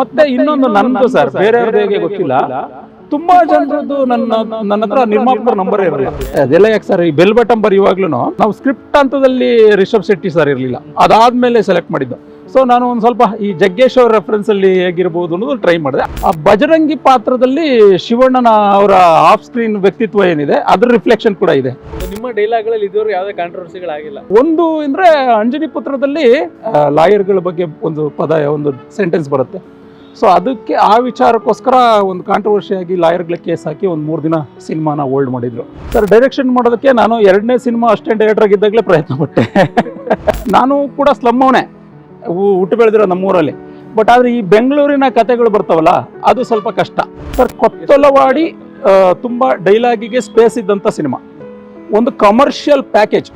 ಮತ್ತೆ ಇನ್ನೊಂದು ನಂದು ಸರ್ ಬೇರೆಯವ್ರದ್ದು ಹೇಗೆ ಗೊತ್ತಿಲ್ಲ. ತುಂಬಾ ಜನರದ್ದು ನನ್ನ ನನ್ನ ಹತ್ರ ನಿರ್ಮಾಪಕರ ನಂಬರ್ ಇರಲಿಲ್ಲ. ಅದೆಲ್ಲ ಯಾಕೆ ಸರ್ ಈ ಬೆಲ್ ಬಟನ್ ಬರೆಯುವಾಗ್ಲೂ ನಾವು ಸ್ಕ್ರಿಪ್ಟ್ ಹಂತದಲ್ಲಿ ರಿಷಬ್ ಶೆಟ್ಟಿ ಸರ್ ಇರಲಿಲ್ಲ. ಅದಾದ್ಮೇಲೆ ಸೆಲೆಕ್ಟ್ ಮಾಡಿದ್ದು. ಸೊ ನಾನು ಒಂದು ಸ್ವಲ್ಪ ಈ ಜಗ್ಗೇಶ್ ಅವ್ರ ರೆಫರೆನ್ಸ್ ಅಲ್ಲಿ ಹೇಗಿರ್ಬೋದು ಅನ್ನೋದು ಟ್ರೈ ಮಾಡಿದೆ. ಆ ಬಜರಂಗಿ ಪಾತ್ರದಲ್ಲಿ ಶಿವಣ್ಣನ ಅವರ ಆಫ್ ಸ್ಕ್ರೀನ್ ವ್ಯಕ್ತಿತ್ವ ಏನಿದೆ ಅದ್ರ ರಿಫ್ಲೆಕ್ಷನ್ ಕೂಡ ಇದೆ. ನಿಮ್ಮ ಡೈಲಾಗ್ಗಳಲ್ಲಿ ಇದುವರೆಗೂ ಯಾವುದೇ ಕಾಂಟ್ರವರ್ಸಿಗಳಾಗಿಲ್ಲ ಒಂದು ಅಂದ್ರೆ ಅಂಜನಿ ಪುತ್ರದಲ್ಲಿ ಲಾಯರ್ಗಳ ಬಗ್ಗೆ ಒಂದು ಪದ ಒಂದು ಸೆಂಟೆನ್ಸ್ ಬರುತ್ತೆ. ಸೊ ಅದಕ್ಕೆ ಆ ವಿಚಾರಕ್ಕೋಸ್ಕರ ಒಂದು ಕಾಂಟ್ರವರ್ಸಿ ಆಗಿ ಲಾಯರ್ಗಳ ಕೇಸ್ ಹಾಕಿ ಒಂದು ಮೂರು ದಿನ ಸಿನಿಮಾನ ಹೋಲ್ಡ್ ಮಾಡಿದ್ರು. ಸರ್ ಡೈರೆಕ್ಷನ್ ಮಾಡೋದಕ್ಕೆ ನಾನು ಎರಡನೇ ಸಿನಿಮಾ ಅಷ್ಟೇ ಡೈರೆಕ್ಟರ್ ಆಗಿದ್ದಾಗಲೇ ಪ್ರಯತ್ನ ಪಟ್ಟೆ. ನಾನು ಕೂಡ ಸ್ಲಮ್ ಅವನೇ ಹುಟ್ಟು ಬೆಳೆದಿರೋ ನಮ್ಮೂರಲ್ಲಿ. ಬಟ್ ಆದ್ರೆ ಈ ಬೆಂಗಳೂರಿನ ಕತೆಗಳು ಬರ್ತಾವಲ್ಲ, ಅದು ಸ್ವಲ್ಪ ಕಷ್ಟ. ಸರ್ ಕೊತ್ತಲವಾಡಿ ತುಂಬಾ ಡೈಲಾಗಿಗೆ ಸ್ಪೇಸ್ ಇದ್ದಂಥ ಸಿನಿಮಾ. ಒಂದು ಕಮರ್ಷಿಯಲ್ ಪ್ಯಾಕೇಜ್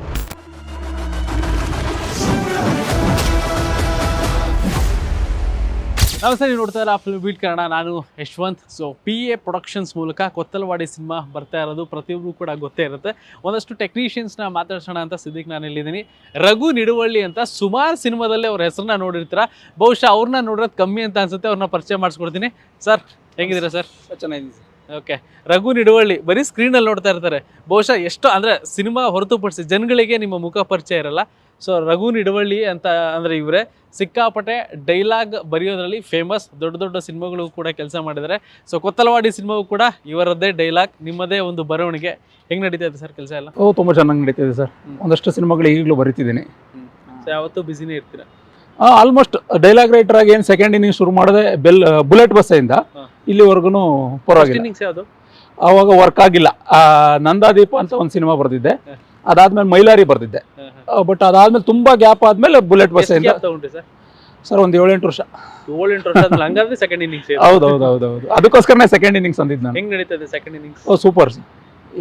ನಮಸ್ತೆ ನೀವು ನೋಡ್ತಾ ಇಲ್ಲ ಫಿಲ್ಮ್ ಬೀಟ್ ಕನ್ನಡ. ನಾನು Yashwanth. So P A productions ಮೂಲಕ ಕೊತ್ತಲವಾಡಿ ಸಿನಿಮಾ ಬರ್ತಾ ಇರೋದು ಪ್ರತಿಯೊಬ್ಬರು ಕೂಡ ಗೊತ್ತೇ ಇರುತ್ತೆ. ಒಂದಷ್ಟು ಟೆಕ್ನಿಷಿಯನ್ಸ್ನ ಮಾತಾಡ್ಸೋಣ ಅಂತ ಸಿದ್ದಿಕ್ ನಾನು ಇಲ್ಲಿದ್ದೀನಿ ರಘು ನಿಡುವಳ್ಳಿ ಅಂತ ಸುಮಾರು ಸಿನಿಮಾದಲ್ಲಿ ಅವ್ರ ಹೆಸರನ್ನ ನೋಡಿರ್ತೀರ. ಬಹುಶಃ ಅವ್ರನ್ನ ನೋಡೋದು ಕಮ್ಮಿ ಅಂತ ಅನ್ಸುತ್ತೆ ಅವ್ರನ್ನ ಪರಿಚಯ ಮಾಡಿಸ್ಕೊಡ್ತೀನಿ. ಸರ್ ಹೆಂಗಿದ್ದೀರಾ ಸರ್ ಚೆನ್ನಾಗಿದೆ ಓಕೆ ರಘು ನಿಡುವಳ್ಳಿ ಬರೀ ಸ್ಕ್ರೀನಲ್ಲಿ ನೋಡ್ತಾ ಇರ್ತಾರೆ. ಬಹುಶಃ ಎಷ್ಟು ಅಂದರೆ ಸಿನಿಮಾ ಹೊರತುಪಡಿಸಿ ಜನಗಳಿಗೆ ನಿಮ್ಮ ಮುಖ ಪರಿಚಯ ಇರಲ್ಲ. ಸೊ ರಘು ಇಡವಳ್ಳಿ ಅಂತ ಅಂದರೆ ಇವರೇ. ಸಿಕ್ಕಾಪಟ್ಟೆ ಡೈಲಾಗ್ ಬರೆಯೋದ್ರಲ್ಲಿ ಫೇಮಸ್ ದೊಡ್ಡ ದೊಡ್ಡ ಸಿನಿಮಾಗಳು ಕೂಡ ಕೆಲಸ ಮಾಡಿದ್ದಾರೆ ಸೊ ಕೊತ್ತಲವಾಡಿ ಸಿನಿಮಾವು ಕೂಡ ಇವರದ್ದೇ ಡೈಲಾಗ್ ನಿಮ್ಮದೇ ಒಂದು ಬರವಣಿಗೆ. ಹೆಂಗೆ ನಡೀತಾ ಇದೆ ಸರ್ ಕೆಲಸ ಎಲ್ಲ? ಓ ತುಂಬ ಚೆನ್ನಾಗಿ ನಡೀತಿದೆ ಸರ್. ಒಂದಷ್ಟು ಸಿನಿಮಾಗಳು ಈಗಲೂ ಬರೀತಿದ್ದೀನಿ. ಸೊ ಯಾವತ್ತೂ ಬ್ಯುಸಿನೇ ಇರ್ತೀರಾ? ಆಲ್ಮೋಸ್ಟ್ ಡೈಲಾಗ್ ರೈಟರ್ ಆಗಿ ಏನು ಸೆಕೆಂಡ್ ಇನ್ನಿಂಗ್ ಶುರು ಮಾಡಿದೆ ಬೆಲ್ ಬುಲೆಟ್ ಬಸ್ಸಿಂದ. ಇಲ್ಲಿವರೆಗೂ ಪರವಾಗಿಲ್ಲ. ಅವಾಗ ವರ್ಕ್ ಆಗಿಲ್ಲ. ನಂದಾದೀಪ ಅಂತ ಒಂದು ಸಿನಿಮಾ ಬರ್ದಿದ್ದೆ. ಅದಾದ್ಮೇಲೆ ಮೈಲಾರಿ ಬರ್ದಿದ್ದೆ. ಬಟ್ ಅದಾದ್ಮೇಲೆ ತುಂಬಾ ಗ್ಯಾಪ್ ಆದ್ಮೇಲೆ ಬುಲೆಟ್ ಬಸ್ ಇಂದ ಸರ್? ಸರ್ ಒಂದು ಏಳೆಂಟು ವರ್ಷ. ಏಳು ಎಂಟು ವರ್ಷ ಹಂಗಾದ್ರೆ ಸೆಕೆಂಡ್ ಇನ್ನಿಂಗ್ಸ್ ಹೌದು ಹೌದು ಹೌದು ಹೌದು ಅದಕ್ಕೋಸ್ಕರನೇ ಸೆಕೆಂಡ್ ಇನ್ನಿಂಗ್ಸ್ ಅಂದಿದ್ದು ನಾನು. ಹೆಂಗ್ ನಡೀತದೆ ಸೆಕೆಂಡ್ ಇನ್ನಿಂಗ್ಸ್ ಓ ಸೂಪರ್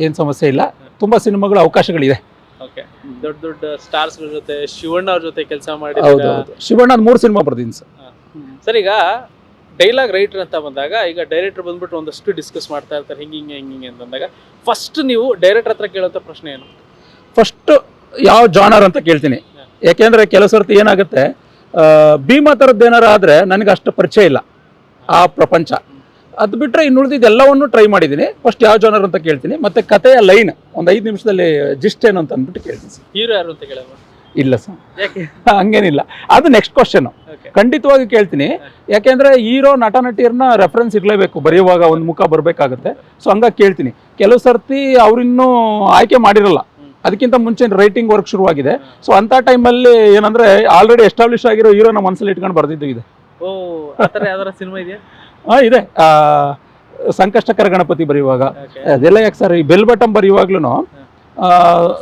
ಏನು ಸಮಸ್ಯೆ ಇಲ್ಲ. ತುಂಬಾ ಸಿನಿಮಾಗಳ ಅವಕಾಶಗಳಿದೆ ಓಕೆ ದೊಡ್ಡ ದೊಡ್ಡ ಸ್ಟಾರ್ಸ್ ಜೊತೆ ಶಿವಣ್ಣ ಅವ್ರ ಜೊತೆ ಕೆಲಸ ಹೌದು ಮಾಡಿದ್ರೆ? ಹೌದು ಶಿವಣ್ಣ ಮೂರು ಸಿನಿಮಾ ಬರ್ದಿದ್ದೀನಿ ಸರ್. ಸರ್ ಈಗ ಡೈಲಾಗ್ ರೈಟರ್ ಅಂತ ಬಂದಾಗ ಈಗ ಡೈರೆಕ್ಟರ್ ಬಂದ್ಬಿಟ್ಟು ಒಂದಷ್ಟು ಡಿಸ್ಕಸ್ ಮಾಡ್ತಾ ಇರ್ತಾರೆ ಹಿಂಗೆ ಹಿಂಗೆ ಹಿಂಗೆ ಅಂತ ಅಂತಂದಾಗ ಫಸ್ಟ್ ನೀವು ಡೈರೆಕ್ಟರ್ ಹತ್ರ ಕೇಳೋಂಥ ಪ್ರಶ್ನೆ ಏನು? ಫಸ್ಟ್ ಯಾವ ಜಾನರ್ ಅಂತ ಕೇಳ್ತೀನಿ. ಯಾಕೆಂದ್ರೆ ಕೆಲವು ಸರ್ತಿ ಏನಾಗುತ್ತೆ ಭೀಮಾ ಥರದ್ದು ಏನಾರು ಆದರೆ ನನಗೆ ಅಷ್ಟು ಪರಿಚಯ ಇಲ್ಲ ಆ ಪ್ರಪಂಚ. ಅದು ಬಿಟ್ಟರೆ ಇನ್ನು ಉಳಿದಿದ್ದು ಎಲ್ಲವನ್ನು ಟ್ರೈ ಮಾಡಿದ್ದೀನಿ. ಫಸ್ಟ್ ಯಾವ ಜಾನರ್ ಅಂತ ಕೇಳ್ತೀನಿ. ಮತ್ತೆ ಕಥೆಯ ಲೈನ್ ಒಂದು ಐದು ನಿಮಿಷದಲ್ಲಿ ಜಿಸ್ಟ್ ಏನು ಅಂತ ಅಂದ್ಬಿಟ್ಟು ಕೇಳ್ತೀನಿ ಹೀರೋ ಯಾರು ಅಂತ ಕೇಳೋದು? ಇಲ್ಲ ಸರ್ ಹಂಗೇನಿಲ್ಲ. ಅದು ನೆಕ್ಸ್ಟ್ ಕ್ವಶನ್ ಖಂಡಿತವಾಗಿ ಕೇಳ್ತೀನಿ. ಯಾಕೆಂದ್ರೆ ಹೀರೋ ನಟ ನಟಿಯರ್ನ ರೆಫರೆನ್ಸ್ ಇರಲೇಬೇಕು. ಬರೆಯುವಾಗ ಒಂದು ಮುಖ ಬರಬೇಕಾಗುತ್ತೆ. ಸೊ ಹಂಗಾಗಿ ಕೇಳ್ತೀನಿ. ಕೆಲವು ಸರ್ತಿ ಅವ್ರಿನ್ನೂ ಆಯ್ಕೆ ಮಾಡಿರಲ್ಲ. ಅದಕ್ಕಿಂತ ಮುಂಚೆ ರೈಟಿಂಗ್ ವರ್ಕ್ ಶುರುವಾಗಿದೆ. ಸೊ ಅಂತ ಟೈಮಲ್ಲಿ ಏನಂದ್ರೆ ಆಲ್ರೆಡಿ ಎಸ್ಟಾಬ್ಲಿಷ್ ಆಗಿರೋ ಹೀರೋನ ಮನಸ್ಸಲ್ಲಿ ಇಟ್ಕೊಂಡು ಬರ್ದಿದ್ದು ಇದೆ. ಓ ಆ ಥರ ಯಾವ್ದಾರ ಸಿನಿಮಾ ಇದೆಯಾ? ಆ, ಇದೆ. ಆ, ಸಂಕಷ್ಟಕರ ಗಣಪತಿ ಬರೆಯುವಾಗ. ಅದೆಲ್ಲ ಯಾಕೆ ಸರ್ ಈ ಬೆಲ್ ಬಟನ್ ಬರೆಯುವಾಗ್ಲೂ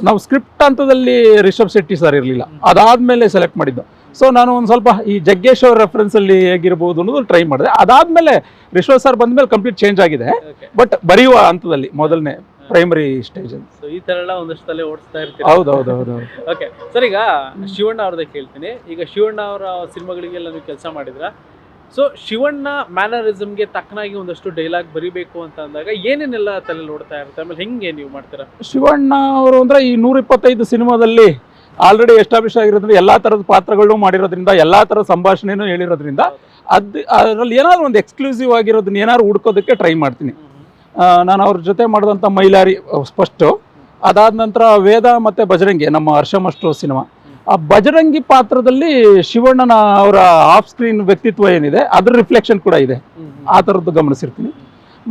ನಾವು ಸ್ಕ್ರಿಪ್ಟ್ ಹಂತದಲ್ಲಿ ರಿಷಬ್ ಶೆಟ್ಟಿ ಸರ್ ಇರಲಿಲ್ಲ. ಅದಾದ್ಮೇಲೆ ಸೆಲೆಕ್ಟ್ ಮಾಡಿದ್ದು. ಸೊ ನಾನು ಒಂದು ಸ್ವಲ್ಪ ಈ ಜಗ್ಗೇಶ್ ಅವ್ರ ರೆಫರೆನ್ಸ್ ಅಲ್ಲಿ ಹೇಗಿರ್ಬೋದು ಅನ್ನೋದು ಟ್ರೈ ಮಾಡಿದೆ. ಅದಾದ್ಮೇಲೆ ರಿಷಬ್ ಸರ್ ಬಂದ್ಮೇಲೆ ಕಂಪ್ಲೀಟ್ ಚೇಂಜ್ ಆಗಿದೆ. ಬಟ್ ಬರೆಯುವ ಹಂತದಲ್ಲಿ ಮೊದಲನೇ ಪ್ರೈಮರಿ ಸ್ಟೇಜ್ ಸೊ ಈ ಥರ ಎಲ್ಲ ಒಂದಷ್ಟು ತಲೆ ಓಡಿಸ್ತಾ ಇರ್ತೀವಿ ಹೌದು ಹೌದು ಹೌದು ಓಕೆ ಸರ್ ಈಗ ಶಿವಣ್ಣ ಅವ್ರದ್ದೇ ಕೇಳ್ತೀನಿ. ಈಗ ಶಿವಣ್ಣ ಅವರ ಸಿನಿಮಾಗಳಿಗೆಲ್ಲ ನೀವು ಕೆಲಸ ಮಾಡಿದ್ರ? ಸೊ ಶಿವಣ್ಣ ಮ್ಯಾನರಿಸಮ್ಗೆ ತಕ್ಕನಾಗಿ ಒಂದಷ್ಟು ಡೈಲಾಗ್ ಬರಿಬೇಕು ಅಂತ ಅಂದಾಗ ಏನೇನೆಲ್ಲ ತಲೆ ಓಡ್ತಾ ಇರುತ್ತೆ? ಆಮೇಲೆ ಹೆಂಗೆ ನೀವು ಮಾಡ್ತೀರಾ? ಶಿವಣ್ಣ ಅವರು ಅಂದ್ರೆ ಈ ನೂರ ಇಪ್ಪತ್ತೈದು ಸಿನಿಮಾದಲ್ಲಿ ಆಲ್ರೆಡಿ ಎಸ್ಟಾಬ್ಲಿಷ್ ಆಗಿರೋದ್ರಿಂದ ಎಲ್ಲಾ ತರದ ಪಾತ್ರಗಳನ್ನು ಮಾಡಿರೋದ್ರಿಂದ ಎಲ್ಲಾ ತರದ ಸಂಭಾಷಣೆನೂ ಹೇಳಿರೋದ್ರಿಂದ ಅದ್ ಅದರಲ್ಲಿ ಏನಾದ್ರು ಒಂದು ಎಕ್ಸ್ಕ್ಲೂಸಿವ್ ಆಗಿರೋದನ್ನ ಏನಾದ್ರು ಹುಡ್ಕೋದಕ್ಕೆ ಟ್ರೈ ಮಾಡ್ತೀನಿ. ನಾನು ಅವ್ರ ಜೊತೆ ಮಾಡಿದಂಥ ಮೈಲಾರಿ ಸ್ಪಷ್ಟು. ಅದಾದ ನಂತರ ವೇದ ಮತ್ತು ಬಜರಂಗಿ ನಮ್ಮ ಹರ್ಷಮಷ್ಟು ಸಿನಿಮಾ. ಆ ಬಜರಂಗಿ ಪಾತ್ರದಲ್ಲಿ ಶಿವಣ್ಣನ ಅವರ ಆಫ್ ಸ್ಕ್ರೀನ್ ವ್ಯಕ್ತಿತ್ವ ಏನಿದೆ, ಅದ್ರ ರಿಫ್ಲೆಕ್ಷನ್ ಕೂಡ ಇದೆ. ಆ ಥರದ್ದು ಗಮನಿಸಿರ್ತೀನಿ.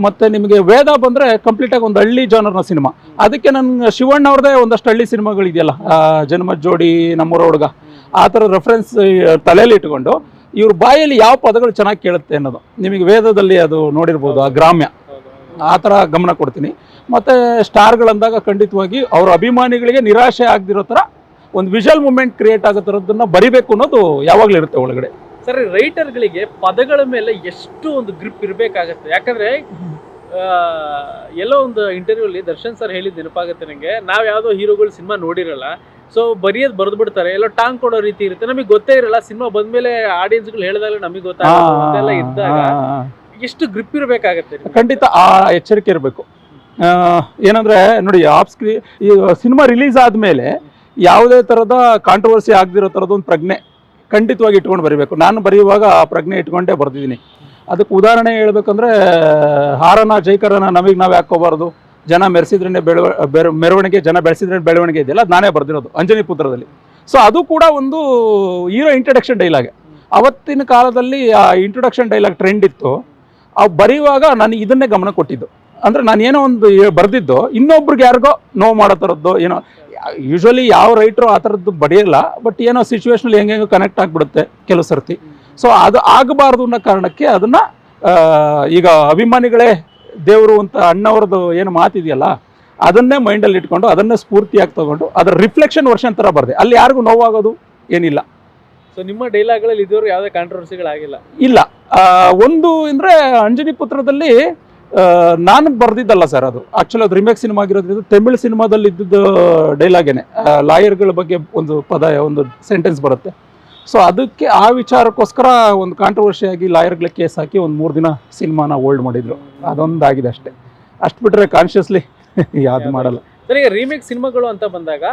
ಮತ್ತು ನಿಮಗೆ ವೇದ ಬಂದರೆ ಕಂಪ್ಲೀಟಾಗಿ ಒಂದು ಹಳ್ಳಿ ಜಾನರ್ನ ಸಿನಿಮಾ. ಅದಕ್ಕೆ ನನ್ನ ಶಿವಣ್ಣ ಅವ್ರದೇ ಒಂದಷ್ಟು ಹಳ್ಳಿ ಸಿನಿಮಾಗಳಿದೆಯಲ್ಲ ಜನ್ಮ ಜೋಡಿ, ನಮ್ಮೂರ ಹುಡುಗ, ಆ ಥರ ರೆಫರೆನ್ಸ್ ತಲೆಯಲ್ಲಿ ಇಟ್ಕೊಂಡು ಇವ್ರ ಬಾಯಲ್ಲಿ ಯಾವ ಪದಗಳು ಚೆನ್ನಾಗಿ ಕೇಳುತ್ತೆ ಅನ್ನೋದು. ನಿಮಗೆ ವೇದದಲ್ಲಿ ಅದು ನೋಡಿರ್ಬೋದು, ಆ ಗ್ರಾಮ್ಯ. ಆ ಥರ ಗಮನ ಕೊಡ್ತೀನಿ. ಮತ್ತು ಸ್ಟಾರ್ಗಳಂದಾಗ ಖಂಡಿತವಾಗಿ ಅವ್ರ ಅಭಿಮಾನಿಗಳಿಗೆ ನಿರಾಶೆ ಆಗದಿರೋ ಥರ ಒಂದು ವಿಜುವಲ್ ಮೂಮೆಂಟ್ ಕ್ರಿಯೇಟ್ ಆಗೋ ಥರದ್ದನ್ನು ಬರಿಬೇಕು ಅನ್ನೋದು ಯಾವಾಗಲೂ ಇರುತ್ತೆ ಒಳಗಡೆ. ಸರ್ ರೈಟರ್ಗಳಿಗೆ ಪದಗಳ ಮೇಲೆ ಎಷ್ಟು ಒಂದು ಗ್ರಿಪ್ ಇರಬೇಕಾಗತ್ತೆ? ಯಾಕಂದ್ರೆ ಆ, ಎಲ್ಲೋ ಒಂದು ಇಂಟರ್ವ್ಯೂಲಿ ದರ್ಶನ್ ಸರ್ ಹೇಳಿದ ನೆನಪಾಗುತ್ತೆ ನನಗೆ ನಾವು ಯಾವ್ದೋ ಹೀರೋಗಳು ಸಿನಿಮಾ ನೋಡಿರಲ್ಲ. ಸೊ ಬರೆಯೋದು ಬರೆದು ಬಿಡ್ತಾರೆ ಎಲ್ಲೋ ಟಾಂಗ್ ಕೊಡೋ ರೀತಿ ಇರುತ್ತೆ. ನಮಗೆ ಗೊತ್ತೇ ಇರಲ್ಲ. ಸಿನಿಮಾ ಬಂದ್ಮೇಲೆ ಆಡಿಯನ್ಸ್ಗಳು ಹೇಳಿದಾಗ ನಮಗೆ ಗೊತ್ತಾಗ ಇದ್ದಾಗ. ಎಷ್ಟು ಗ್ರಿಪ್ ಇರಬೇಕಾಗತ್ತೆ ಖಂಡಿತ ಆ ಎಚ್ಚರಿಕೆ ಇರಬೇಕು. ಏನಂದ್ರೆ ನೋಡಿ ಆಫ್ ಸ್ಕ್ರೀ ಈ ಸಿನಿಮಾ ರಿಲೀಸ್ ಆದಮೇಲೆ ಯಾವುದೇ ಥರದ ಕಾಂಟ್ರವರ್ಸಿ ಆಗದಿರೋ ತರದ ಒಂದು ಪ್ರಜ್ಞೆ ಖಂಡಿತವಾಗಿ ಇಟ್ಕೊಂಡು ಬರೀಬೇಕು. ನಾನು ಬರೆಯುವಾಗ ಆ ಪ್ರಜ್ಞೆ ಇಟ್ಕೊಂಡೇ ಬರ್ದಿದ್ದೀನಿ. ಅದಕ್ಕೆ ಉದಾಹರಣೆ ಹೇಳ್ಬೇಕಂದ್ರೆ, ಹಾರನ ಜೈಕರನ ನಮಗೆ ನಾವು ಯಾಕೋಬಾರ್ದು ಜನ ಮೆರೆಸಿದ್ರೆ ಬೆಳವ ಮೆರವಣಿಗೆ, ಜನ ಬೆಳೆಸಿದ್ರೆ ಬೆಳವಣಿಗೆ ಇದೆಯಲ್ಲ ನಾನೇ ಬರ್ದಿರೋದು, ಅಂಜನಿ ಪುತ್ರದಲ್ಲಿ. ಸೊ ಅದು ಕೂಡ ಒಂದು ಹೀರೋ ಇಂಟ್ರಡಕ್ಷನ್ ಡೈಲಾಗ್ ಅವತ್ತಿನ ಕಾಲದಲ್ಲಿ ಆ ಇಂಟ್ರೊಡಕ್ಷನ್ ಡೈಲಾಗ್ ಟ್ರೆಂಡ್ ಇತ್ತು. ಅವು ಬರೆಯುವಾಗ ನಾನು ಇದನ್ನೇ ಗಮನ ಕೊಟ್ಟಿದ್ದು. ಅಂದ್ರೆ ನಾನು ಏನೋ ಒಂದು ಬರೆದಿದ್ದು, ಇನ್ನೊಬ್ರಿಗೆ ಯಾರಿಗೋ ನೋವು ಮಾಡೋ ಥರದ್ದು ಏನೋ ಯೂಶ್ವಲಿ ಯಾವ ರೈಟ್ರು ಆ ಥರದ್ದು ಬಡಿಯಲ್ಲ ಬಟ್ ಏನೋ ಸಿಚುವೇಶನಲ್ಲಿ ಹೆಂಗೆ ಕನೆಕ್ಟ್ ಆಗಿಬಿಡುತ್ತೆ ಕೆಲವು ಸರ್ತಿ. ಸೊ ಅದು ಆಗಬಾರ್ದು ಅನ್ನೋ ಕಾರಣಕ್ಕೆ ಅದನ್ನ ಈಗ ಅಭಿಮಾನಿಗಳೇ ದೇವರು ಅಂತ ಅಣ್ಣವ್ರದ್ದು ಏನು ಮಾತಿದೆಯಲ್ಲ ಅದನ್ನೇ ಮೈಂಡಲ್ಲಿ ಇಟ್ಕೊಂಡು, ಅದನ್ನೇ ಸ್ಫೂರ್ತಿಯಾಗಿ ತಗೊಂಡು, ಅದರ ರಿಫ್ಲೆಕ್ಷನ್ ವರ್ಷನ್ ಥರ ಬರದೆ. ಅಲ್ಲಿ ಯಾರಿಗೂ ನೋವಾಗೋದು ಏನಿಲ್ಲ. ಸೊ ನಿಮ್ಮ ಡೈಲಾಗ್ಗಳಲ್ಲಿ ಇದುವರೆಗೂ ಯಾವುದೇ ಕಾಂಟ್ರವರ್ಸಿಗಳಾಗಿಲ್ಲ ಇಲ್ಲ. ಒಂದು ಅಂದರೆ ಅಂಜನಿ ಪುತ್ರದಲ್ಲಿ ನಾನು ಬರ್ದಿದ್ದಲ್ಲ ಸರ್ ಅದು. ಆಕ್ಚುಲಿ ಅದು ರಿಮೇಕ್ ಸಿನಿಮಾ ಆಗಿರೋದ್ರಿಂದ ತಮಿಳ್ ಸಿನಿಮಾದಲ್ಲಿ ಇದ್ದಿದ್ದು ಡೈಲಾಗೇನೆ ಲಾಯರ್ಗಳ ಬಗ್ಗೆ ಒಂದು ಪದ ಒಂದು ಸೆಂಟೆನ್ಸ್ ಬರುತ್ತೆ. ಸೊ ಅದಕ್ಕೆ ಆ ವಿಚಾರಕ್ಕೋಸ್ಕರ ಒಂದು ಕಾಂಟ್ರವರ್ಸಿ ಆಗಿ ಲಾಯರ್ಗಳ ಕೇಸ್ ಹಾಕಿ ಒಂದು ಮೂರು ದಿನ ಸಿನಿಮಾನ ಹೋಲ್ಡ್ ಮಾಡಿದ್ರು. ಅದೊಂದಾಗಿದೆ ಅಷ್ಟೇ. ಅಷ್ಟು ಬಿಟ್ಟರೆ ಕಾನ್ಷಿಯಸ್ಲಿ ಯಾವುದು ಮಾಡಲ್ಲ. ಸರಿ ಈಗ ರೀಮೇಕ್ ಸಿನಿಮಾಗಳು ಅಂತ ಬಂದಾಗ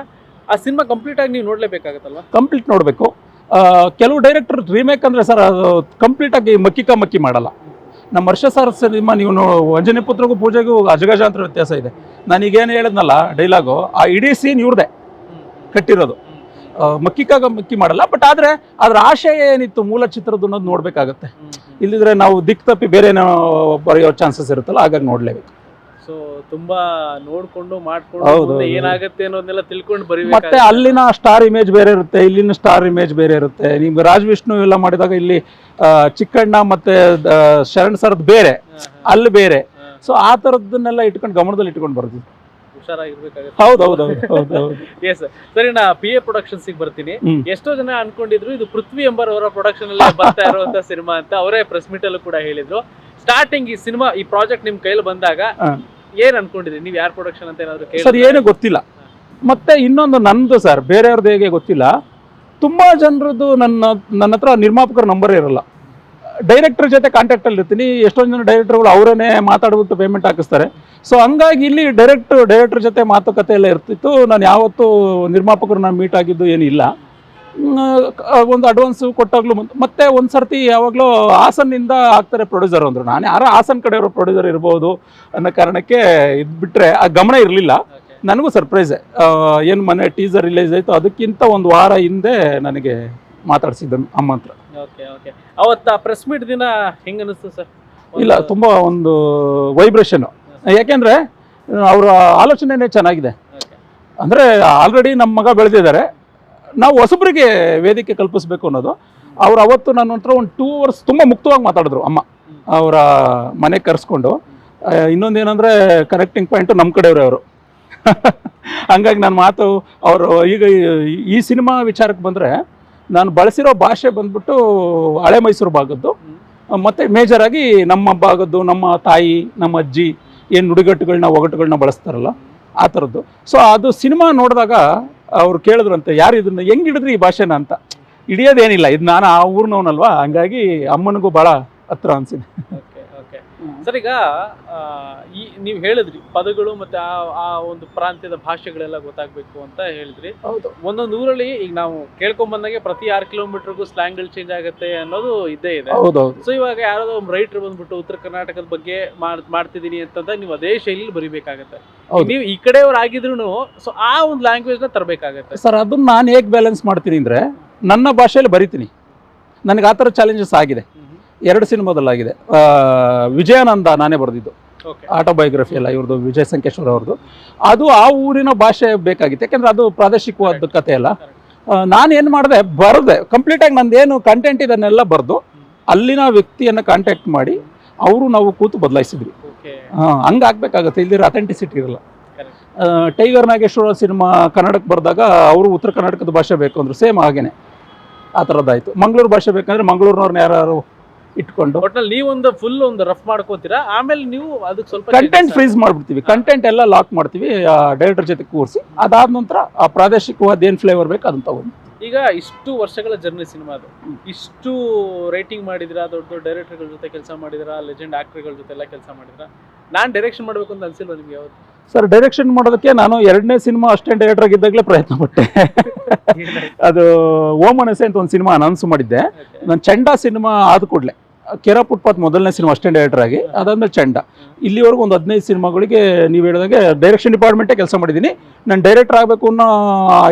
ಆ ಸಿನಿಮಾ ಕಂಪ್ಲೀಟ್ ಆಗಿ ನೀವು ನೋಡಲೇಬೇಕಾಗತ್ತಲ್ವ? ಕಂಪ್ಲೀಟ್ ನೋಡಬೇಕು. ಕೆಲವು ಡೈರೆಕ್ಟರ್ ರೀಮೇಕ್ ಅಂದರೆ ಸರ್ ಅದು ಕಂಪ್ಲೀಟಾಗಿ ಮಕ್ಕಿಕ ಮಕ್ಕಿ ಮಾಡಲ್ಲ. ನಮ್ಮ ವರ್ಷ ಸರ್ ಸಿನಿಮಾ ನೀವು ಅಂಜನಿ ಪುತ್ರಗೂ ಪೂಜೆಗೂ ಅಜಗಜಾಂತರ ವ್ಯತ್ಯಾಸ ಇದೆ. ನಾನೀಗೇನು ಹೇಳಿದ್ನಲ್ಲ ಡೈಲಾಗು ಆ ಇಡೀ ಸೀನ್ ಇವ್ರದೇ ಕಟ್ಟಿರೋದು. ಮಕ್ಕಿ ಮಕ್ಕಿಕಾಗ ಮಕ್ಕಿ ಮಾಡಲ್ಲ ಬಟ್ ಆದರೆ ಅದರ ಆಶಯ ಏನಿತ್ತು ಮೂಲ ಚಿತ್ರದ್ದು ಅನ್ನೋದು ನೋಡಬೇಕಾಗತ್ತೆ. ಇಲ್ಲಿದ್ರೆ ನಾವು ದಿಕ್ಕು ತಪ್ಪಿ ಬೇರೆ ಏನೋ ಬರೆಯೋ ಚಾನ್ಸಸ್ ಇರುತ್ತಲ್ಲ, ಹಾಗಾಗಿ ನೋಡಲೇಬೇಕು. ಸೊ ತುಂಬಾ ನೋಡ್ಕೊಂಡು ಮಾಡ್ಕೊಂಡು. ಏನಾಗುತ್ತೆ ಅನ್ನೋದನ್ನೆಲ್ಲ ತಿಳ್ಕೊಂಡು ಮತ್ತೆ ಅಲ್ಲಿನ ಸ್ಟಾರ್ ಇಮೇಜ್ ಬೇರೆ ಇರುತ್ತೆ ಇಲ್ಲಿನ ಸ್ಟಾರ್ ಇಮೇಜ್ ಬೇರೆ ಇರುತ್ತೆ. ನಿಮ್ಗೆ ರಾಜ್ ವಿಷ್ಣು ಎಲ್ಲ ಮಾಡಿದಾಗ ಇಲ್ಲಿ ಚಿಕ್ಕಣ್ಣ ಮತ್ತೆ ಶರಣ್ ಸರ್ದ್ ಬೇರೆ ಅಲ್ಲಿ ಬೇರೆ. ಸೊ ಆ ತರದನ್ನೆಲ್ಲ ಇಟ್ಕೊಂಡು ಗಮನದಲ್ಲಿ ಇಟ್ಕೊಂಡು ಬರ್ತೀವಿ ಎಸ್ ಸರಿ ನಾ ಪಿ ಎ ಪ್ರೊಡಕ್ಷನ್ಸ್ ಬರ್ತೀನಿ. ಎಷ್ಟೋ ಜನ ಅನ್ಕೊಂಡಿದ್ರು ಇದು ಪೃಥ್ವಿ ಎಂಬರವರ ಪ್ರೊಡಕ್ಷನ್ ಅಲ್ಲಿ ಬರ್ತಾ ಇರುವಂತ ಸಿನಿಮಾ ಅಂತ ಅವರೇ ಪ್ರೆಸ್ ಮೀಟ್ ಅಲ್ಲೂ ಕೂಡ ಹೇಳಿದ್ರು. ಸ್ಟಾರ್ಟಿಂಗ್ ಈ ಸಿನಿಮಾ ಈ ಪ್ರಾಜೆಕ್ಟ್ ನಿಮ್ ಕೈಲಿ ಬಂದಾಗ. ಏನ್ ಅನ್ಕೊಂಡಿದ್ರಿ? ನೀವು ಯಾರ್ ಪ್ರೊಡಕ್ಷನ್ ಅಂತ ಏನಾದ್ರು ಸರ್ ಏನು ಗೊತ್ತಿಲ್ಲ. ಮತ್ತೆ ಇನ್ನೊಂದು ನಂದು ಸರ್ ಬೇರೆಯವ್ರದ್ದು ಹೇಗೆ ಗೊತ್ತಿಲ್ಲ. ತುಂಬಾ ಜನರದ್ದು ನನ್ನ ನನ್ನ ಹತ್ರ ನಿರ್ಮಾಪಕರ ನಂಬರ್ ಇರಲ್ಲ. ಡೈರೆಕ್ಟರ್ ಜೊತೆ ಕಾಂಟ್ಯಾಕ್ಟ್ ಅಲ್ಲಿ ಇರ್ತೀನಿ. ಎಷ್ಟೊಂದು ಜನ ಡೈರೆಕ್ಟರ್ಗಳು ಅವರೇನೆ ಮಾತಾಡ್ಬಿಟ್ಟು ಪೇಮೆಂಟ್ ಹಾಕಿಸ್ತಾರೆ. ಸೊ ಹಂಗಾಗಿ ಇಲ್ಲಿ ಡೈರೆಕ್ಟ್ ಡೈರೆಕ್ಟರ್ ಜೊತೆ ಮಾತುಕತೆ ಎಲ್ಲ ಇರ್ತಿತ್ತು. ನಾನು ಯಾವತ್ತೂ ನಿರ್ಮಾಪಕರು ನಾನು ಮೀಟ್ ಆಗಿದ್ದು ಏನಿಲ್ಲ. ಒಂದು ಅಡ್ವಾನ್ಸ್ ಕೊಟ್ಟಾಗ್ಲೂ ಮತ್ತೆ ಒಂದು ಸರ್ತಿ ಯಾವಾಗಲೂ ಹಾಸನ್ನಿಂದ ಆಗ್ತಾರೆ ಪ್ರೊಡ್ಯೂಸರ್ ಅಂದರು. ನಾನು ಯಾರೋ ಹಾಸನ್ ಕಡೆಯವರು ಪ್ರೊಡ್ಯೂಸರ್ ಇರ್ಬೋದು ಅನ್ನೋ ಕಾರಣಕ್ಕೆ ಇದು ಬಿಟ್ಟರೆ ಆ ಗಮನ ಇರಲಿಲ್ಲ. ನನಗೂ ಸರ್ಪ್ರೈಸ್ ಏನು ಮನೆ ಟೀಸರ್ ರಿಲೀಸ್ ಆಯಿತು ಅದಕ್ಕಿಂತ ಒಂದು ವಾರ ಹಿಂದೆ ನನಗೆ ಮಾತಾಡ್ಸಿದ್ದನು ಅಮ್ಮ ಹತ್ರ. ಓಕೆ ಓಕೆ ಅವತ್ತ ಪ್ರೆಸ್ ಮೀಟ್ ದಿನ ಹೆಂಗೆ ಅನಿಸ್ತು ಸರ್ ಇಲ್ಲ ತುಂಬ ಒಂದು ವೈಬ್ರೇಷನು ಯಾಕೆಂದರೆ ಅವರ ಆಲೋಚನೆನೇ ಚೆನ್ನಾಗಿದೆ. ಅಂದರೆ ಆಲ್ರೆಡಿ ನಮ್ಮ ಮಗ ಬೆಳೆದಿದ್ದಾರೆ. ನಾವು ಹೊಸಬರಿಗೆ ವೇದಿಕೆ ಕಲ್ಪಿಸ್ಬೇಕು ಅನ್ನೋದು. ಅವ್ರು ಅವತ್ತು ನನ್ನ ಹತ್ರ ಒಂದು ಟೂ ಅವರ್ಸ್ ತುಂಬ ಮುಕ್ತವಾಗಿ ಮಾತಾಡಿದ್ರು ಅಮ್ಮ. ಅವರ ಮನೆಗೆ ಕರೆಸ್ಕೊಂಡು. ಇನ್ನೊಂದು ಏನಂದರೆ ಕನೆಕ್ಟಿಂಗ್ ಪಾಯಿಂಟು ನಮ್ಮ ಕಡೆಯವ್ರೆ ಅವರು. ಹಂಗಾಗಿ ನನ್ನ ಮಾತು ಅವರು ಈಗ ಈ ಸಿನಿಮಾ ವಿಚಾರಕ್ಕೆ ಬಂದರೆ ನಾನು ಬಳಸಿರೋ ಭಾಷೆ ಬಂದ್ಬಿಟ್ಟು ಹಳೆ ಮೈಸೂರು ಭಾಗದ್ದು. ಮತ್ತು ಮೇಜರಾಗಿ ನಮ್ಮ ಭಾಗದ್ದು, ನಮ್ಮ ತಾಯಿ, ನಮ್ಮ ಅಜ್ಜಿ ಏನು ನುಡಿಗಟ್ಟುಗಳನ್ನ ಒಗಟುಗಳನ್ನ ಬಳಸ್ತಾರಲ್ಲ, ಆ ಥರದ್ದು ಸೊ ಅದು ಸಿನಿಮಾ ನೋಡಿದಾಗ ಅವ್ರು ಕೇಳಿದ್ರಂತೆ, ಯಾರು ಇದನ್ನ, ಹೆಂಗೆ ಹಿಡಿದ್ರಿ ಈ ಭಾಷೆನ ಅಂತ? ಹಿಡಿಯೋದೇನಿಲ್ಲ, ಇದು ನಾನು ಆ ಊರ್ನವನಲ್ವಾ? ಹಂಗಾಗಿ ಅಮ್ಮನಿಗೂ ಭಾಳ ಹತ್ರ ಅನ್ಸಿದೆ. ಸರ್ ಈಗ ಆ, ಈ ನೀವು ಹೇಳಿದ್ರಿ ಪದಗಳು ಮತ್ತೆ ಆ ಆ ಒಂದು ಪ್ರಾಂತ್ಯದ ಭಾಷೆಗಳೆಲ್ಲ ಗೊತ್ತಾಗ್ಬೇಕು ಅಂತ ಹೇಳಿದ್ರಿ. ಒಂದೊಂದು ಊರಲ್ಲಿ ಈಗ ನಾವು ಕೇಳ್ಕೊಂಡ್ ಬಂದಾಗೆ ಪ್ರತಿ ಆರು ಕಿಲೋಮೀಟರ್ಗೂ ಸ್ಲ್ಯಾಂಗ್ಗಳು ಚೇಂಜ್ ಆಗುತ್ತೆ ಅನ್ನೋದು ಇದ್ದೇ ಇದೆ. ಸೊ ಇವಾಗ ಯಾರೋ ಒಂದು ರೈಟರ್ ಬಂದ್ಬಿಟ್ಟು ಉತ್ತರ ಕರ್ನಾಟಕದ ಬಗ್ಗೆ ಮಾಡ್ತಿದ್ದೀನಿ ಅಂತಂದಾಗ ನೀವು ಅದೇ ಶೈಲಿಲಿ ಬರಿಬೇಕಾಗತ್ತೆ. ನೀವು ಈ ಕಡೆಯವ್ರು ಆಗಿದ್ರು ಸೊ ಆ ಒಂದು ಲ್ಯಾಂಗ್ವೇಜ್ನ ತರಬೇಕಾಗತ್ತೆ. ಸರ್ ಅದನ್ನ ನಾನು ಹೇಗೆ ಬ್ಯಾಲೆನ್ಸ್ ಮಾಡ್ತೀನಿ ಅಂದ್ರೆ ನನ್ನ ಭಾಷೆಯಲ್ಲಿ ಬರಿತೀನಿ. ನನಗೆ ಆ ಥರ ಚಾಲೆಂಜಸ್ ಆಗಿದೆ. ಎರಡು ಸಿನಿಮಾದಲ್ಲಾಗಿದೆ. ವಿಜಯಾನಂದ ನಾನೇ ಬರೆದಿದ್ದು. ಆಟೋಬಯೋಗ್ರಫಿ ಎಲ್ಲ ಇವ್ರದ್ದು ವಿಜಯ್ ಸಂಕೇಶ್ವರ ಅವ್ರದ್ದು. ಅದು ಆ ಊರಿನ ಭಾಷೆ ಬೇಕಾಗಿತ್ತು. ಯಾಕೆಂದ್ರೆ ಅದು ಪ್ರಾದೇಶಿಕವಾದ ಕಥೆ ಅಲ್ಲ. ನಾನು ಏನು ಮಾಡಿದೆ ಬರೆದೆ. ಕಂಪ್ಲೀಟಾಗಿ ಏನು ಕಂಟೆಂಟ್ ಇದನ್ನೆಲ್ಲ ಬರೆದು ಅಲ್ಲಿನ ವ್ಯಕ್ತಿಯನ್ನು ಕಾಂಟ್ಯಾಕ್ಟ್ ಮಾಡಿ ಅವರು ನಾವು ಕೂತು ಬದಲಾಯಿಸಿದ್ವಿ. ಹಾಂ ಹಂಗಾಗಬೇಕಾಗುತ್ತೆ. ಇಲ್ಲಿ ಅಥೆಂಟಿಸಿಟಿ ಇರಲ್ಲ. ಟೈಗರ್ ನಾಗೇಶ್ವರ ಸಿನಿಮಾ ಕನ್ನಡಕ್ಕೆ ಬರೆದಾಗ ಅವರು ಉತ್ತರ ಕರ್ನಾಟಕದ ಭಾಷೆ ಬೇಕು ಅಂದರು. ಸೇಮ್ ಹಾಗೇನೆ. ಆ ಥರದ್ದಾಯಿತು ಮಂಗಳೂರು ಭಾಷೆ ಬೇಕಂದ್ರೆ ಮಂಗಳೂರಿನವ್ರನ್ನ ಯಾರು ಇಟ್ಕೊಂಡು. ಒಟ್ನಲ್ಲಿ ನೀವೊಂದು ಫುಲ್ ಒಂದು ರಫ್ ಮಾಡ್ಕೋತೀರಾ? ಆಮೇಲೆ ನೀವು ಅದಕ್ಕೆ ಸ್ವಲ್ಪ ಕಂಟೆಂಟ್ ಫ್ರೀಸ್ ಮಾಡ್ಬಿಡ್ತೀವಿ. ಕಂಟೆಂಟ್ ಎಲ್ಲ ಲಾಕ್ ಮಾಡ್ತೀವಿ ಡೈರೆಕ್ಟರ್ ಜೊತೆ ಕೂರಿಸಿ. ಅದಾದ ನಂತರ ಆ ಪ್ರಾದೇಶಿಕವಾದ ಏನು ಫ್ಲೇವರ್ ಬೇಕು ಅದನ್ನ ತಗೊಂಡು ಈಗ ಇಷ್ಟು ವರ್ಷಗಳ ಜರ್ನಿ ಸಿನಿಮಾ ಅದು. ಇಷ್ಟು ರೇಟಿಂಗ್ ಮಾಡಿದಿರಾ? ದೊಡ್ಡ ದೊಡ್ಡ ಡೈರೆಕ್ಟರ್ಗಳ ಜೊತೆ ಕೆಲಸ ಮಾಡಿದಿರಾ? ಲೆಜೆಂಡ್ ಆಕ್ಟರ್ಗಳ ಜೊತೆ ಎಲ್ಲ ಕೆಲಸ ಮಾಡಿದಿರಾ? ನಾನು ಡೈರೆಕ್ಷನ್ ಮಾಡಬೇಕು ಅಂತ ಅನ್ಸಿಲ್ವಾ ನಿಮಗೆ ಯಾವತ್ತು? ಸರ್ ಡೈರೆಕ್ಷನ್ ಮಾಡೋದಕ್ಕೆ ನಾನು ಎರಡನೇ ಸಿನಿಮಾ ಅಷ್ಟೇ ಡೈರೆಕ್ಟರ್ ಆಗಿದ್ದಾಗಲೇ ಪ್ರಯತ್ನ ಪಟ್ಟೆ. ಅದು ಓಮನಸೆ ಅಂತ ಒಂದು ಸಿನಿಮಾ ಅನೌನ್ಸ್ ಮಾಡಿದ್ದೆ. ನಾನು ಚಂಡ ಸಿನಿಮಾ ಆದ ಕೂಡಲೇ. ಕೆರಾ ಪುಟ್ಪಾತ್ ಮೊದಲನೇ ಸಿನಿಮಾ ಅಸಿಸ್ಟೆಂಟ್ ಡೈರೆಕ್ಟರ್ ಆಗಿ, ಅದಾದ್ಮೇಲೆ ಚಂಡ. ಇಲ್ಲಿವರೆಗೂ ಒಂದು ಹದಿನೈದು ಸಿನಿಮಾಗಳಿಗೆ ನೀವು ಹೇಳಿದಂಗೆ ಡೈರೆಕ್ಷನ್ ಡಿಪಾರ್ಟ್ಮೆಂಟೇ ಕೆಲಸ ಮಾಡಿದ್ದೀನಿ. ನಾನು ಡೈರೆಕ್ಟರ್ ಆಗಬೇಕು ಅನ್ನೋ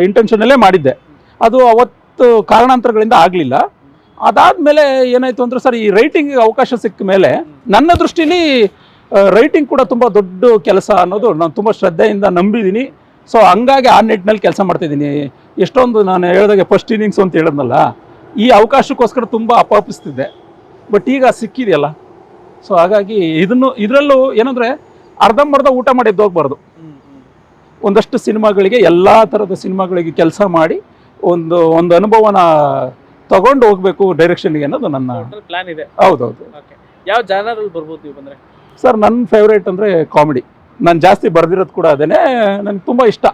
ಇಂಟೆನ್ಷನಲ್ಲೇ ಮಾಡಿದ್ದೆ. ಅದು ಅವತ್ತು ಕಾರಣಾಂತರಗಳಿಂದ ಆಗಲಿಲ್ಲ. ಅದಾದಮೇಲೆ ಏನಾಯಿತು ಅಂದರೆ ಸರ್, ಈ ರೈಟಿಂಗ್ ಅವಕಾಶ ಸಿಕ್ಕ ಮೇಲೆ ನನ್ನ ದೃಷ್ಟಿಲಿ ರೈಟಿಂಗ್ ಕೂಡ ತುಂಬ ದೊಡ್ಡ ಕೆಲಸ ಅನ್ನೋದು ನಾನು ತುಂಬ ಶ್ರದ್ಧೆಯಿಂದ ನಂಬಿದ್ದೀನಿ. ಸೊ ಹಂಗಾಗಿ ಆ ನಿಟ್ಟಿನಲ್ಲಿ ಕೆಲಸ ಮಾಡ್ತಿದ್ದೀನಿ ಎಷ್ಟೊಂದು ನಾನು ಹೇಳಿದಾಗೆ ಫಸ್ಟ್ ಇನ್ನಿಂಗ್ಸ್ ಅಂತ ಹೇಳಿದ್ನಲ್ಲ, ಈ ಅವಕಾಶಕ್ಕೋಸ್ಕರ ತುಂಬ ಅಪಾಪಿಸ್ತಿದ್ದೆ ಬಟ್ ಈಗ ಸಿಕ್ಕಿದೆಯಲ್ಲ. ಸೊ ಹಾಗಾಗಿ ಇದನ್ನು ಇದರಲ್ಲೂ ಏನಂದರೆ ಅರ್ಧಂಬರ್ಧ ಊಟ ಮಾಡಿ ಎದ್ದೋಗ್ಬಾರ್ದು. ಒಂದಷ್ಟು ಸಿನಿಮಾಗಳಿಗೆ ಎಲ್ಲ ಥರದ ಸಿನಿಮಾಗಳಿಗೆ ಕೆಲಸ ಮಾಡಿ ಒಂದು ಒಂದು ಅನುಭವನ ತಗೊಂಡು ಹೋಗ್ಬೇಕು ಡೈರೆಕ್ಷನ್ಗೆ ಅನ್ನೋದು ನನ್ನ ಪ್ಲಾನ್ ಇದೆ. ಹೌದೌದು. ಯಾವ ಜಾನರಲ್ಲಿ ಬರ್ಬೋದು ನೀವು ಬಂದ್ರೆ? ಸರ್ ನನ್ನ ಫೇವ್ರೇಟ್ ಅಂದರೆ ಕಾಮಿಡಿ ನಾನು ಜಾಸ್ತಿ ಬರ್ದಿರೋದು ಕೂಡ ಅದೇನೆ ನನಗೆ ತುಂಬ ಇಷ್ಟ.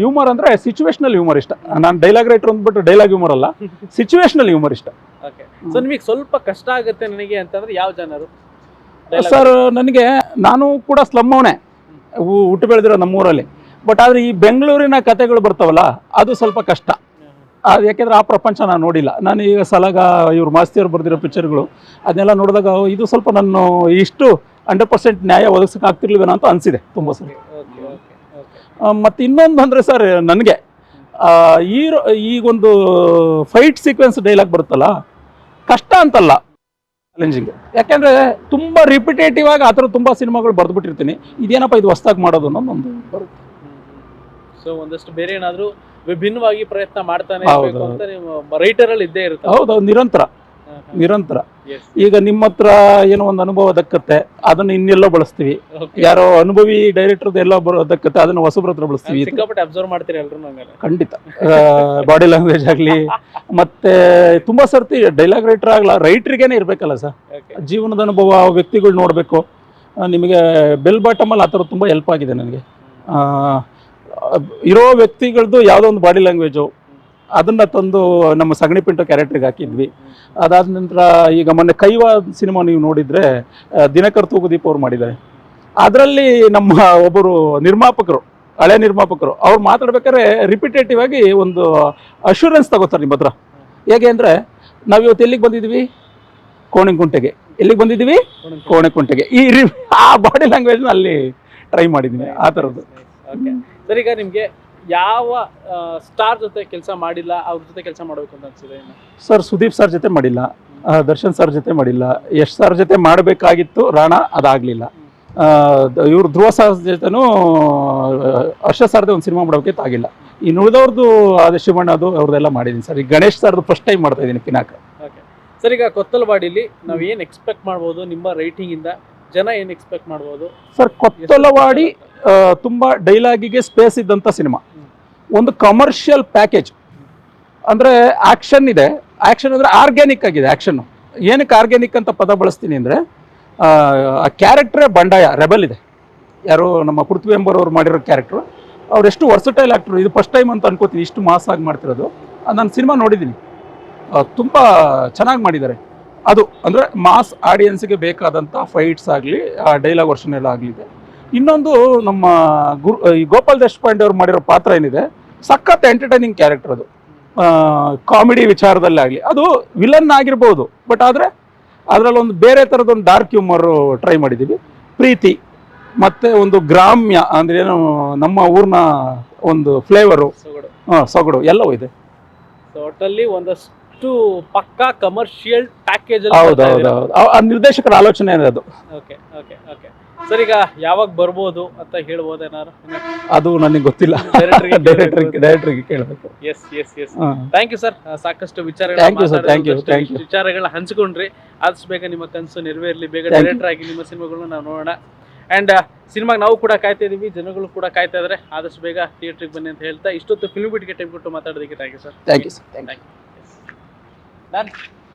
ಹ್ಯೂಮರ್ ಅಂದರೆ ಸಿಚುವೇಶ್ನಲ್ ಹ್ಯೂಮರ್ ಇಷ್ಟ. ನಾನು ಡೈಲಾಗ್ ರೈಟರ್ ಅಂದ್ಬಿಟ್ಟು ಡೈಲಾಗ್ ಹ್ಯೂಮರ್ ಅಲ್ಲ ಸಿಚುವೇಶ್ನಲ್ ಹ್ಯೂಮರ್ ಇಷ್ಟ. ಸೊ ನಿಮಗೆ ಸ್ವಲ್ಪ ಕಷ್ಟ ಆಗುತ್ತೆ ನನಗೆ ಅಂತಂದ್ರೆ ಯಾವ ಜನರು? ಸರ್ ನನಗೆ ನಾನು ಕೂಡ ಸ್ಲಮ್ ಅವನೇ. ಹುಟ್ಟು ಬೆಳೆದಿರೋ ನಮ್ಮೂರಲ್ಲಿ. ಬಟ್ ಆದರೆ ಈ ಬೆಂಗಳೂರಿನ ಕತೆಗಳು ಬರ್ತಾವಲ್ಲ ಅದು ಸ್ವಲ್ಪ ಕಷ್ಟ. ಅದು ಯಾಕೆಂದ್ರೆ ಆ ಪ್ರಪಂಚ ನಾನು ನೋಡಿಲ್ಲ. ನಾನು ಈಗ ಸಲಗ ಇವ್ರು ಮಾಸ್ತಿಯವ್ರು ಬರೆದಿರೋ ಪಿಕ್ಚರ್ಗಳು ಅದನ್ನೆಲ್ಲ ನೋಡಿದಾಗ ಇದು ಸ್ವಲ್ಪ ನಾನು ಇಷ್ಟು ಹಂಡ್ರೆಡ್ ಪರ್ಸೆಂಟ್ ನ್ಯಾಯ ಒದಗಿಸಕ್ಕೆ ಆಗ್ತಿರ್ಲಿಲ್ಲ ಅಂತ ಅನಿಸಿದೆ ತುಂಬ ಸರಿ ಮತ್ತು ಇನ್ನೊಂದು ಅಂದರೆ ಸರ್ ನನಗೆ ಈರೋ ಈಗೊಂದು ಫೈಟ್ ಸೀಕ್ವೆನ್ಸ್ ಡೈಲಾಗ್ ಬರುತ್ತಲ್ಲ ಕಷ್ಟ ಅಂತಲ್ಲ. ಚಾಲೆಂಜಿಂಗ್ ಯಾಕೆಂದ್ರೆ ತುಂಬ ರಿಪಿಟೇಟಿವ್ ಆಗಿ ಆ ಥರ ತುಂಬ ಸಿನಿಮಾಗಳು ಬರೆದ್ಬಿಟ್ಟಿರ್ತೀನಿ. ಇದೇನಪ್ಪ ಇದು ಹೊಸ್ದಾಗಿ ಮಾಡೋದು ಅನ್ನೋದೊಂದು ಬರುತ್ತೆ. ಸೊ ಒಂದಷ್ಟು ಬೇರೆ ಏನಾದ್ರು ವಿಭಿನ್ನವಾಗಿ ಪ್ರಯತ್ನ ಮಾಡ್ತಾನೆ ಹೌದು, ಇರ್ಬೇಕು ಅಂತ ನೀವು ರೈಟರ್ ಅಲ್ಲಿ ಇದ್ದೇ ಇರುತ್ತೆ? ಹೌದು ಅದು ನಿರಂತರ. ನಿರಂತರ. ಈಗ ನಿಮ್ಮ ಹತ್ರ ಏನೋ ಒಂದು ಅನುಭವ ದಕ್ಕತ್ತೆ ಅದನ್ನ ಇನ್ನೆಲ್ಲೋ ಬಳಸ್ತೀವಿ. ಯಾರೋ ಅನುಭವಿ ಡೈರೆಕ್ಟರ್ ಎಲ್ಲ ಬರೋ ದಕ್ಕತ್ತೆ ಅದನ್ನ ಹೊಸಬ್ರ ಹತ್ರ ಬಳಸ್ತೀವಿ. ಅಬ್ಸರ್ವ್ ಮಾಡ್ತೀರಿ ಖಂಡಿತ. ಬಾಡಿ ಲ್ಯಾಂಗ್ವೇಜ್ ಆಗಲಿ ಮತ್ತೆ ತುಂಬಾ ಸರ್ತಿ ಡೈಲಾಗ್ ರೈಟರ್ ಆಗಲ್ಲ ರೈಟ್ರಿಗೇನೆ ಇರಬೇಕಲ್ಲ ಸರ್. ಜೀವನದ ಅನುಭವ ವ್ಯಕ್ತಿಗಳು ನೋಡಬೇಕು. ನಿಮಗೆ ಬೆಲ್ ಬಾಟಮಲ್ಲಿ ಆ ಥರ ತುಂಬ ಹೆಲ್ಪ್ ಆಗಿದೆ ನನಗೆ. ಇರೋ ವ್ಯಕ್ತಿಗಳದ್ದು ಯಾವುದೋ ಒಂದು ಬಾಡಿ ಲ್ಯಾಂಗ್ವೇಜು ಅದನ್ನು ತಂದು ನಮ್ಮ ಸಗಣಿ ಪಿಂಟು ಕ್ಯಾರೆಕ್ಟ್ರಿಗೆ ಹಾಕಿದ್ವಿ. ಅದಾದ ನಂತರ ಈಗ ಮೊನ್ನೆ ಕೈವಾ ಸಿನಿಮಾ ನೀವು ನೋಡಿದರೆ ದಿನಕರ್ ತೂಗುದೀಪ್ ಅವ್ರು ಮಾಡಿದ್ದಾರೆ. ಅದರಲ್ಲಿ ನಮ್ಮ ಒಬ್ಬರು ನಿರ್ಮಾಪಕರು, ಹಳೆ ನಿರ್ಮಾಪಕರು, ಅವ್ರು ಮಾತಾಡ್ಬೇಕಾದ್ರೆ ರಿಪಿಟೇಟಿವ್ ಆಗಿ ಒಂದು ಅಶ್ಯೂರೆನ್ಸ್ ತಗೋತಾರೆ ನಿಮ್ಮ ಹತ್ರ. ಹೇಗೆ ಅಂದರೆ ನಾವು ಇವತ್ತು ಎಲ್ಲಿಗೆ ಬಂದಿದ್ದೀವಿ? ಕೋಣೆಕುಂಟೆಗೆ ಎಲ್ಲಿಗೆ ಬಂದಿದ್ದೀವಿ? ಕೋಣೆಕುಂಟೆಗೆ ಈ ರಿ, ಆ ಬಾಡಿ ಲ್ಯಾಂಗ್ವೇಜ್ನ ಅಲ್ಲಿ ಟ್ರೈ ಮಾಡಿದ್ದೀನಿ ಆ ಥರದ್ದು ಸರಿ ಸರ್, ಈಗ ನಿಮ್ಗೆ ಯಾವ ಸ್ಟಾರ್ ಜೊತೆ ಕೆಲಸ ಮಾಡಿಲ್ಲ ಅವ್ರ ಜೊತೆ ಕೆಲಸ ಮಾಡಬೇಕು ಅಂತ ಅನ್ಸಿದೆ ಸರ್ ಸುದೀಪ್ ಸರ್ ಜೊತೆ ಮಾಡಿಲ್ಲ. ದರ್ಶನ್ ಸರ್ ಜೊತೆ ಮಾಡಿಲ್ಲ. ಯಶ್ ಸರ್ ಜೊತೆ ಮಾಡಬೇಕಾಗಿತ್ತು ರಾಣ ಅದಾಗಲಿಲ್ಲ. ಇವ್ರ ಧ್ರುವ ಸರ್ ಜೊತೆನೂ ಹರ್ಷ ಸರ್ದೇ ಒಂದು ಸಿನಿಮಾ ಮಾಡೋಕೆ ಆಗಿಲ್ಲ. ಇನ್ನು ಉಳಿದವ್ರದ್ದು ಅದೇ ಶಿವಣ್ಣದು ಅವ್ರದ್ದೆಲ್ಲ ಮಾಡಿದ್ದೀನಿ ಸರ್. ಈಗ ಗಣೇಶ್ ಸರ್ದು ಫಸ್ಟ್ ಟೈಮ್ ಮಾಡ್ತಾ ಇದ್ದೀನಿ ಪಿನಾಕ್. ಓಕೆ. ಸರ್ ಈಗ ಕೊತ್ತಲವಾಡಿಲಿ ನಾವು ಏನು ಎಕ್ಸ್ಪೆಕ್ಟ್ ಮಾಡ್ಬೋದು ನಿಮ್ಮ ರೈಟಿಂಗ್ ಇಂದ? ಜನ ಏನು ಎಕ್ಸ್ಪೆಕ್ಟ್ ಮಾಡ್ಬೋದು? ಸರ್ ಕೊತ್ತಲವಾಡಿ ತುಂಬ ಡೈಲಾಗಿಗೆ ಸ್ಪೇಸ್ ಇದ್ದಂಥ ಸಿನಿಮಾ. ಒಂದು ಕಮರ್ಷಿಯಲ್ ಪ್ಯಾಕೇಜ್ ಅಂದರೆ ಆ್ಯಕ್ಷನ್ ಇದೆ. ಆ್ಯಕ್ಷನ್ ಅಂದರೆ ಆರ್ಗ್ಯಾನಿಕ್ ಆಗಿದೆ ಆ್ಯಕ್ಷನ್ನು ಏನಕ್ಕೆ ಆರ್ಗ್ಯಾನಿಕ್ ಅಂತ ಪದ ಬಳಸ್ತೀನಿ ಅಂದರೆ, ಆ ಕ್ಯಾರೆಕ್ಟ್ರೇ ಬಂಡಾಯ ರೆಬಲ್ ಇದೆ. ಯಾರು ನಮ್ಮ ಪೃಥ್ವಿ ಎಂಬರವ್ರು ಮಾಡಿರೋ ಕ್ಯಾರೆಕ್ಟ್ರು ಅವ್ರು ಎಷ್ಟು ವರ್ಸಟೈಲ್ ಆ್ಯಕ್ಟ್ರು ಇದು ಫಸ್ಟ್ ಟೈಮ್ ಅಂತ ಅನ್ಕೋತೀನಿ, ಇಷ್ಟು ಮಾಸ್ ಆಗಿ ಮಾಡ್ತಿರೋದು. ನಾನು ಸಿನಿಮಾ ನೋಡಿದ್ದೀನಿ. ತುಂಬ ಚೆನ್ನಾಗಿ ಮಾಡಿದ್ದಾರೆ. ಅದು ಅಂದರೆ ಮಾಸ್ ಆಡಿಯನ್ಸ್ಗೆ ಬೇಕಾದಂಥ ಫೈಟ್ಸ್ ಆಗಲಿ, ಆ ಡೈಲಾಗ್ ವರ್ಷನ್ ಎಲ್ಲ ಆಗಲಿದೆ ಇನ್ನೊಂದು ನಮ್ಮ ಗುರು, ಈ ಗೋಪಾಲ್ ದೇಶಪಾಂಡೆ ಅವ್ರು ಮಾಡಿರೋ ಪಾತ್ರ ಏನಿದೆ ಸಖತ್ ಎಂಟರ್ಟೈನಿಂಗ್ ಕ್ಯಾರೆಕ್ಟರ್ ಅದು. ಕಾಮಿಡಿ ವಿಚಾರದಲ್ಲಾಗಲಿ ಅದು ವಿಲನ್ ಆಗಿರ್ಬೋದು ಬಟ್ ಆದರೆ ಅದರಲ್ಲಿ ಒಂದು ಬೇರೆ ಥರದೊಂದು ಡಾರ್ಕ್ ಹ್ಯೂಮರ್ ಟ್ರೈ ಮಾಡಿದ್ದೀವಿ ಪ್ರೀತಿ ಮತ್ತು ಒಂದು ಗ್ರಾಮ್ಯ ಅಂದರೆ ಏನು ನಮ್ಮ ಊರಿನ ಒಂದು ಫ್ಲೇವರು ಸೊಗಡು. ಸೊಗಡು ಎಲ್ಲವೂ ಇದೆ. ಟೋಟಲಿ ಒಂದಷ್ಟು ಪಕ್ಕಾ ಕಮರ್ಷಿಯಲ್ ಪ್ಯಾಕೇಜ್ ಹೌದು ಹೌದು ಆ ನಿರ್ದೇಶಕರ ಆಲೋಚನೆ ಅದು. ಓಕೆ ಓಕೆ ಓಕೆ ಸರ್ ಈಗ ಯಾವಾಗ ಬರ್ಬೋದು ಅಂತ ಹೇಳ್ಬೋದು ಏನಾರು ಅದು ನನಗೆ ಗೊತ್ತಿಲ್ಲ. ಡೈರೆಕ್ಟರ್ಗೆ ಡೈರೆಕ್ಟರ್ಗೆ ಕೇಳಬೇಕು. Yes yes yes thank you sir ಸಾಕಷ್ಟು you. ವಿಚಾರಗಳನ್ನ ಹಂಚ್ಕೊಂಡ್ರಿ. ಆದಷ್ಟು ಬೇಗ ನಿಮ್ಮ ಕನಸು ನೆರವೇರಲಿ. ಬೇಗ ಡೈರೆಕ್ಟರ್ ಆಗಿ ನಿಮ್ಮ ಸಿನಿಮಾಗಳನ್ನ ನಾವು ನೋಡೋಣ. ಅಂಡ್ ಸಿನಿಮಾಗೆ ನಾವು ಕೂಡ ಕಾಯ್ತಾ ಇದ್ದೀವಿ ಜನಗಳು ಕೂಡ ಕಾಯ್ತಾ ಇದ್ರೆ. ಆದಷ್ಟು ಬೇಗ ಥಿಯೇಟ್ರಿಗೆ ಬನ್ನಿ ಅಂತ ಹೇಳ್ತಾ ಇಷ್ಟೊತ್ತು ಫಿಲ್ಮ್ ಬಿಟ್ಗೆ ಟೈಮ್ ಕೊಟ್ಟು ಮಾತಾಡೋದಕ್ಕೆ thank you sir thank you sir thank you ನಾನು